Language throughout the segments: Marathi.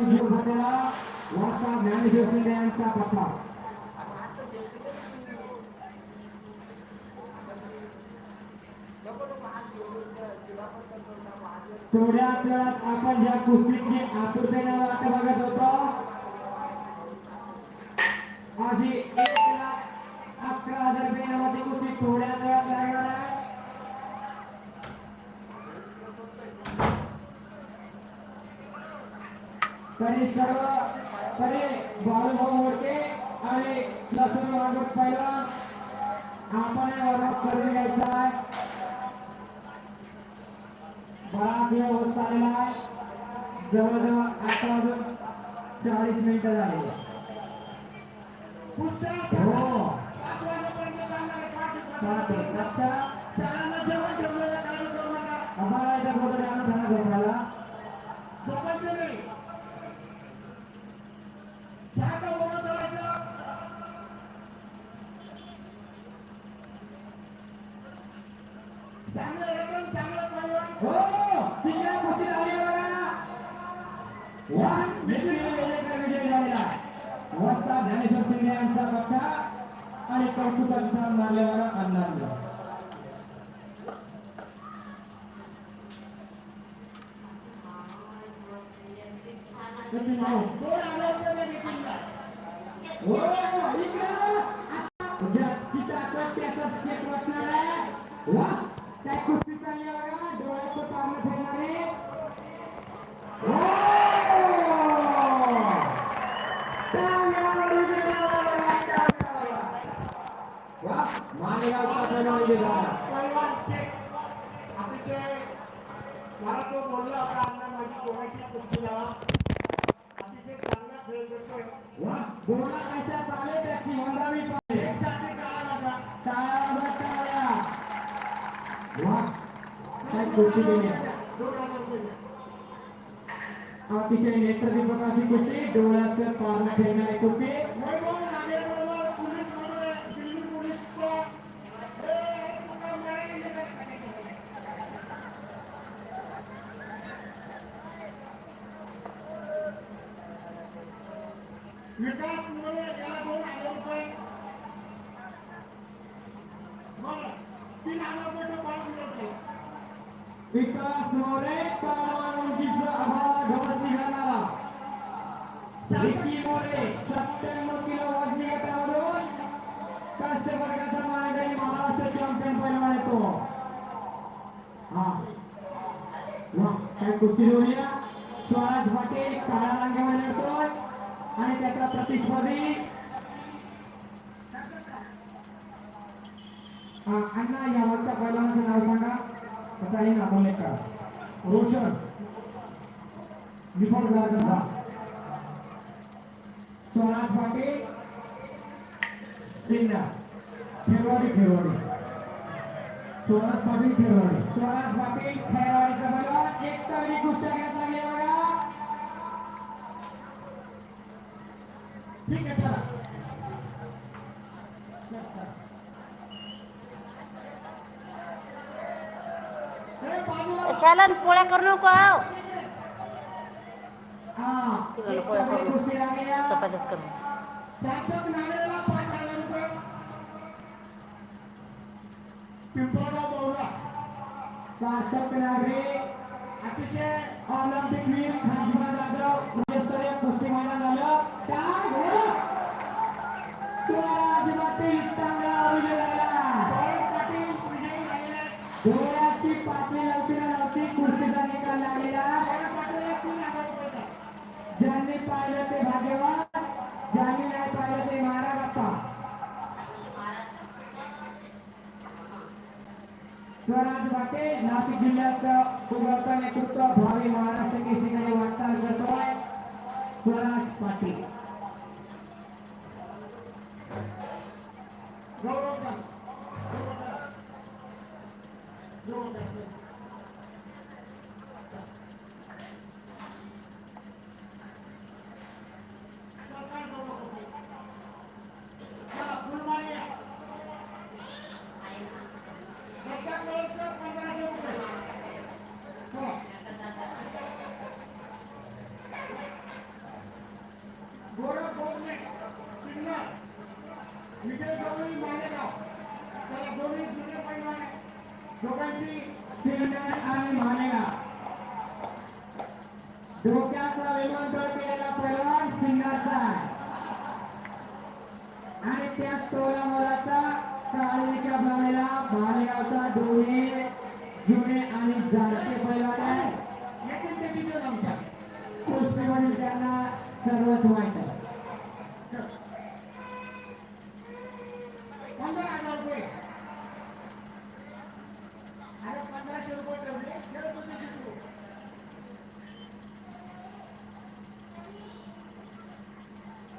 जीव झालेला वाचा. ज्ञानेश्वर शिंदे यांचा पत्ता थोड्याच वेळात आपण या कुस्तीची आतुरतेने वाट बघत होतो अशी एक लाख अकरा हजार रुपये नावाची कुस्ती थोड्याच वेळात लागणार आहे तरी सर्व तरी बाळूभाऊ मोडके आणि लसूण वागत पहिला आपण वर्गात कर्ज घ्यायचा आहे. बराच वेळ होत चाललेला आहे. जवळजवळ आता वाजून चाळीस मिनिटं झाली. हो. चालतंय. अच्छा आम्हाला इथं बोलतो आहे, आम्ही त्यांना झोपायला. हो तिकडे कुस्ती झाली बघा वा विजयी विजयकर विजय झालेला आहे. वस्ता ज्ञानेश्वर शिंदे यांचा पक्का आणि कौतुकाचा मान्यवर आनंद किती नाव? हो, इकडं. ज्या चित्रात त्याचा स्केच वाचणार आहे. वा, त्या कुस्ती चालली आहे बघा, डोळ्याचं पारणं फिरणारे. हो! टाळ्या वाजवून टाळ्या. वा, मालेगावचा पहिलवान विजय झाला. मला तो बोलला होता अण्णा माझी कोणाची कुस्ती लावा अतिशय चांगला खेळ करतोय वा, बोला कशा चाले त्याची मंदावी पाहिजे. एकसारखी काळा माझा टाळ्या वाजवा, टाळ्या. वा, काय कुस्ती केली आहे. दोन हजार रुपये अतिशय नेत्रदीपकाची कुस्ती डोळ्याचं पारणं फिरणारी कुस्ती विकास नागेबरोबर पोलीसमध्ये दिल्ली पोलीसचं हे तुका मिळालेलं नाही. विकास मुळे याला दोन हजार रुपये मग तीन हजार रुपये तो पाच मिळत विकास मोरे पहलवान उंचीचा आभार गवत निघाला विकी मोरे सत्त्याण्णव किलो वजनी गटामधून कास्य वर्गाचा मानकरी महाराष्ट्र चॅम्पियन पहिलवान येतो हा वा काय कुस्ती जोडूया स्वराज पाटील काळा रांगेमध्ये लढतोय आणि त्याचा प्रतिस्पर्धी हा, अण्णा या वरच्या पहिलवानाचं नाव सांगा. कसा आहे रोशन. विफल झाला स्वराज पाटील. सिंगा. फेब्रुवारी फेब्रुवारी स्वराज पाटील फेब्रुवारी स्वराज पाटील फेब्रुवारीचा पहिलवान एक तगडी कुस्त्या घ्यायला लागली बघा. ठीक आहे चला हे शालन पोळ्या करू नको आव हा तिघाला पोळ्या करू नको. चपात्याच करू अतिशय ऑलिम्पिक वीर जाधव राज्यस्तरीय कुस्ती मैदान झालं विजय झाला झालेले आहेत. डोळ्याची कुस्तीचा निकाल लागलेला ज्यांनी पाहिलं ते भाग्यवान ज्यांनी नाही पाहिलं ते मारा स्वराज वाटे नाशिक जिल्ह्यात नेतृत्व भावी महाराष्ट्र केसरीकडे वाटचाल स्वराज पाटील गौरव गौरव सरकार गौरव चला फुलमारी या. सरकार गौरव पंधराशे रुपये चला. इकडे दोन्ही मालेगाव त्याला दोन्ही जुने पैलवान आहे. दोघांची सिंगर आणि मालेगा डोक्याचा विमानतळ केलेला पैलवान सिंगाचा आणि त्या तोला मोलाचा काळीच्या बाळेला भालेगावचा दोन्ही जुने आणि जारते पैलवान आहे येतील ते तिथे जमतात. कुस्तीमध्ये त्यांना सर्वच माहीत आहे पंधरा हजार रुपये अरे पंधराशे रुपये ठेवले खेळत होते तिथे.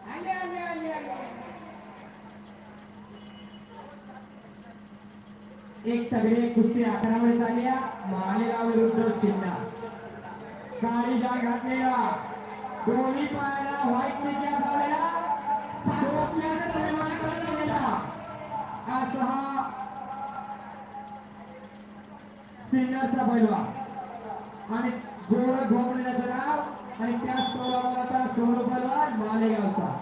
आले आले आले आले एक तगडे कुस्ती अकरावे झाल्या मालेगाव विरुद्ध सिन्हा. साडी जाग घातलेला. दोन्ही पायाला व्हाईट निकाल झालेला. डोक्यात पैलवान केलेला असा हा सिन्हाचा पैलवान आणि गोर घोमण्याचं नाव. आणि त्याच तोलाचा सोनो पैलवान मालेगावचा.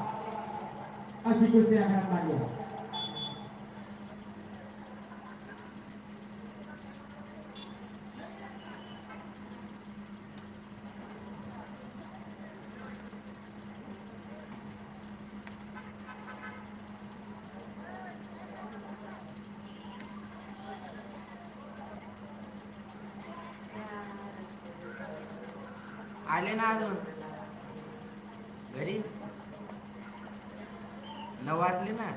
अशी कुस्ती अकरा लागली. आले ना अजून? घरी? नऊ वाजले ना?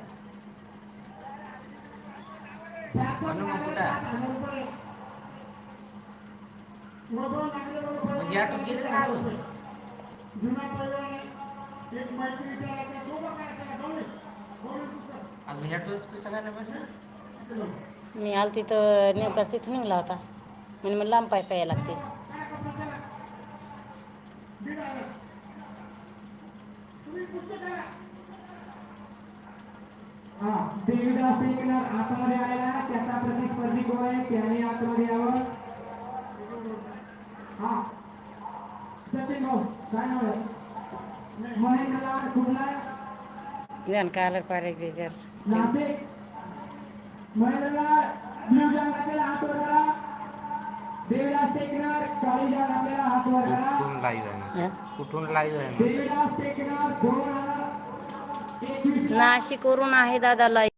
कुठं? म्हणजे गेले ना अजून? अजून पुस्तकाला बसलं? मी आलती तर नेमकाच तिथून निघला होता. म्हणून मला लांब पाय पाया लागते दीड हजार तुम्ही पुस्तक करा हा, देवीदास एकनाथ आतमध्ये आलेला. त्याचा प्रतिस्पर्धी कोण आहे? त्याने आतमध्ये यावं. हा. सचिन भाऊ काय नाव आहे? नाशिक. हात वर करा देवीदास हात वर करा. कुठून लाईव्ह आहे हं? कुठून लाईव्ह आहे मग? देवीदास टेकनाथ दोन हजार एकवीस नाशिकवरून आहे दादा लाईव्ह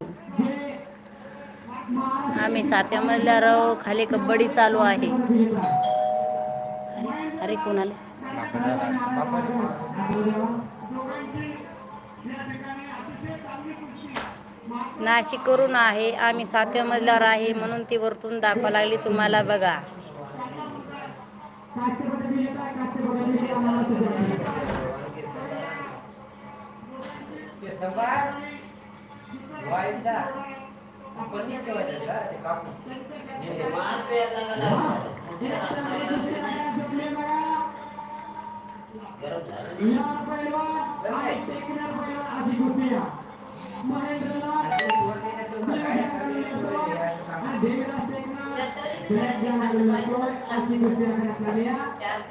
आम्ही सातव्या मजल्यावर खाली कबड्डी चालू आहे. अरे अरे कुस्ती नाशिकवरून आहे. आम्ही सातव्या मजल्यावर आहे म्हणून ती वरतून दाखवा लागली तुम्हाला. बघा कास्य पदक विजेता आहे, कास्य पदक विजेता महाराष्ट्र शासन. ते सभार व्हायचा आपण नाही ठेवायचं का ते कापून हे- लाल पैलवान आणि टेकनार पैलवान अशी कुस्ती आहे. महेंद्रनाथ आणि ते वरती नाही ठेवलं काय? खाली ठेवलं हे असं काम. आणि देवीदास टेकनार ब्लॅक जॅम घालून जातोय. अशी कुस्ती करण्यात आली आहे.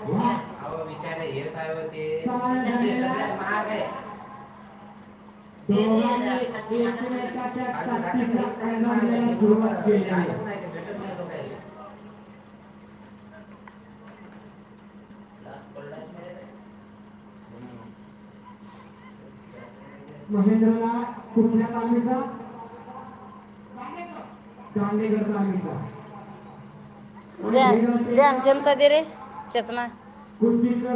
वा. अहो बिचारे हे काय होते सवाल ते झालेला. सगळ्यात महाग आहे सुरुवात केली आहे. महेंद्रला कुठल्या तालमीचा तालमीचा दे रे कुस्तीचं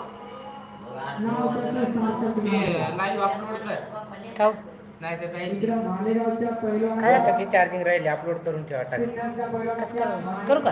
नाही तर काय टक्के चार्जिंग राहिली? अपलोड करून ठेवा टाक. करू का?